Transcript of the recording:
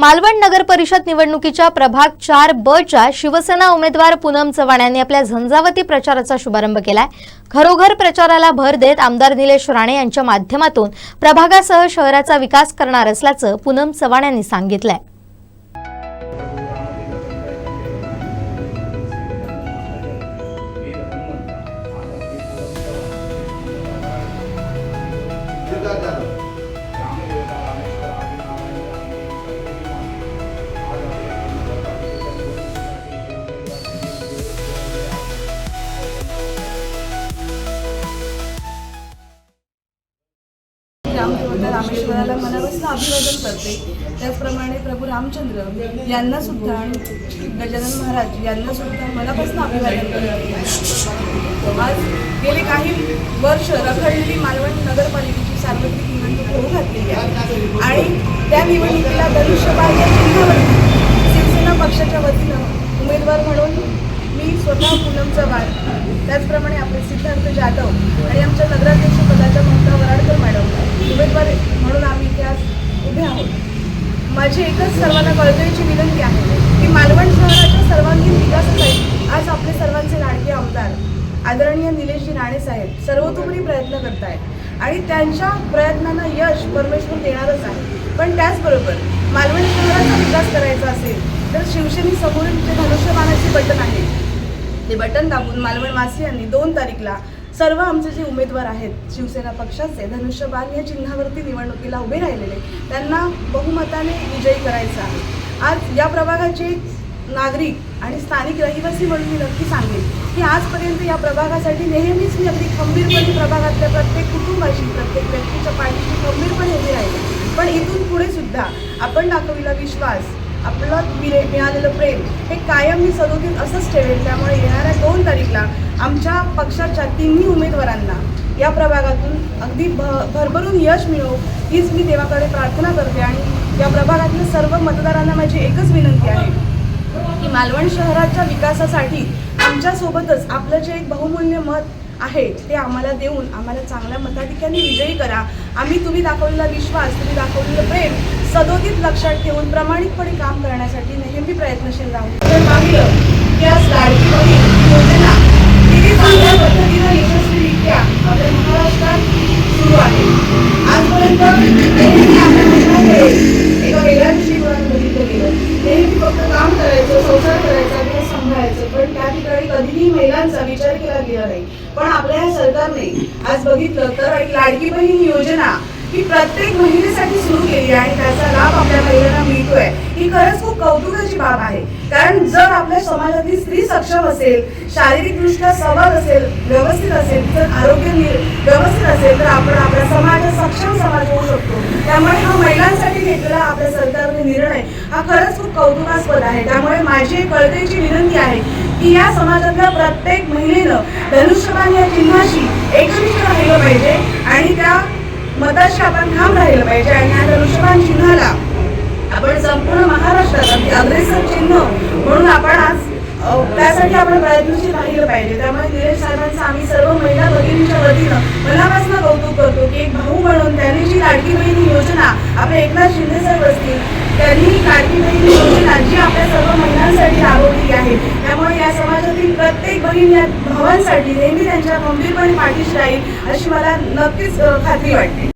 मालवण नगर परिषद निवडणुकीच्या प्रभाग चार ब च्या शिवसेना उमेदवार पूनम चव्हाण यांनी आपल्या झंझावती प्रचाराचा शुभारंभ केलाय. घरोघर प्रचाराला भर देत आमदार निलेश राणे यांच्या माध्यमातून प्रभागासह शहराचा विकास करणार असल्याचं पूनम चव्हाण यांनी सांगितलंय. रामेश्वराला मनापासून अभिवादन करते. त्याचप्रमाणे प्रभू रामचंद्र यांना सुद्धा आणि गजानन महाराज यांना सुद्धा मनापासून अभिवादन करते. आज गेले काही वर्ष रखडलेली मालवण नगरपालिकेची सार्वत्रिक निवडणूक होऊ घातलेली आहे. आणि त्या निवडणुकीला धनुष्यबाण या चिन्हावरती शिवसेना पक्षाच्या वतीनं उमेदवार म्हणून मी स्वतः पूनम चव्हाण त्याचप्रमाणे आपले सिद्धार्थ जाधव आणि आमच्या नगराध्यक्ष पदाच्या ममता वराडकर मॅडम उमेदवार म्हणून आम्ही इथे आज उभे आहोत. माझी एकच सर्वांना कळकळीची विनंती आहे की मालवण शहराच्या सर्वांगीण विकासासाठी आज आपले सर्वांचे लाडके आमदार आदरणीय निलेशजी राणे साहेब सर्वतोपरी प्रयत्न करत आहेत आणि त्यांच्या प्रयत्नांना यश परमेश्वर देणारच आहे. पण त्याचबरोबर मालवण शहराचा विकास करायचा असेल तर शिवसेनेसमोरील जे धनुष्यबाणाचे बटन आहे ते बटन दाबून मालवणवासियांनी दोन तारीखला सर्व आमचे जे उमेदवार आहेत शिवसेना पक्षाचे धनुष्यबाण या चिन्हावरती निवडणुकीला उभे राहिलेले त्यांना बहुमताने विजयी करायचा आहे. आज या प्रभागाचे नागरिक आणि स्थानिक रहिवासी म्हणून मी नक्की सांगेन की आजपर्यंत या प्रभागासाठी नेहमीच मी अगदी खंबीरपणे प्रभागातल्या प्रत्येक कुटुंबाशी प्रत्येक व्यक्तीच्या पाठीशी खंबीरपणे उभी राहिले पण इथून पुढे सुद्धा आपण दाखविला विश्वास आपलं मिळे मिळालेलं प्रेम हे कायम मी सदोदित असंच ठेवेल त्यामुळे येणाऱ्या दोन तारीखला आमच्या पक्षाच्या तिन्ही उमेदवारांना या प्रभागातून अगदी भ भरभरून यश मिळो हीच मी देवाकडे प्रार्थना करते आणि या प्रभागातील सर्व मतदारांना माझी एकच विनंती आहे की मालवण शहराच्या विकासासाठी आमच्यासोबतच आपलं जे एक बहुमूल्य मत आहे ते आम्हाला देऊन आम्हाला चांगल्या मताधिक्याने विजयी करा. आम्ही तुम्ही दाखवलेला विश्वास तुम्ही दाखवलेलं प्रेम सदोदित लक्षात ठेवून प्रामाणिकपणे काम करण्यासाठी नेहमी प्रयत्नशील राहू. मागलं की आज लाडकी योजना चांगल्या पद्धतीनं यशस्वीरित्या आपल्या महाराष्ट्रात सुरू आहे आजपर्यंत एका वेगळ्या बघितलं गेलं नेहमी फक्त काम करायचं संसार करायचा किंवा सांभाळायचं पण त्या ठिकाणी कधीही महिलांचा विचार केला गेला नाही. पण आपल्या या सरकारने आज बघितलं तर एक लाडकी बहीण योजना ही प्रत्येक महिलेसाठी सुरू केली आहे आणि त्याचा लाभ आपल्या महिलांना मिळतोय. ही खरंच खूप कौतुकाची बाब आहे. कारण जर आपल्या समाजातली स्त्री सक्षम असेल शारीरिकदृष्ट्या सबल असेल व्यवस्थित असेल तर आरोग्य व्यवस्थित असेल तर आपण आपला समाज सक्षम समाज होऊ शकतो. त्यामुळे हा महिलांसाठी घेतलेला आपल्या सरकारने निर्णय हा खरंच खूप कौतुकास्पद आहे. त्यामुळे माझी एक कळकळीची विनंती आहे की या समाजातल्या प्रत्येक महिलेनं धनुष्यबाण या चिन्हाशी एकनिष्ठ राहिलं पाहिजे आणि त्या मताशी आपण ठाम राहिलं पाहिजे आणि या धनुष्यबाण चिन्हाला आपण संपूर्ण महाराष्ट्रात अग्रेसर चिन्ह. म्हणून आपण आज त्यासाठी आपण प्रयत्नशील राहिलं पाहिजे. त्यामुळे निलेश साहेबांचं आम्ही सर्व महिला भगिनीच्या वतीनं मनापासून कौतुक करतो की एक भाऊ म्हणून त्यांनी जी लाडकी बहिणी योजना आपले एकनाथ शिंदे साहेब असतील त्यांनी लाडकी बहिणी योजना जी आपल्या सर्व महिलांसाठी राबवली आहे त्यामुळे या समाजातील प्रत्येक बहीण या भावांसाठी नेहमी त्यांच्या गंभीरपणे पाठीशी राहील अशी मला नक्कीच खात्री वाटते.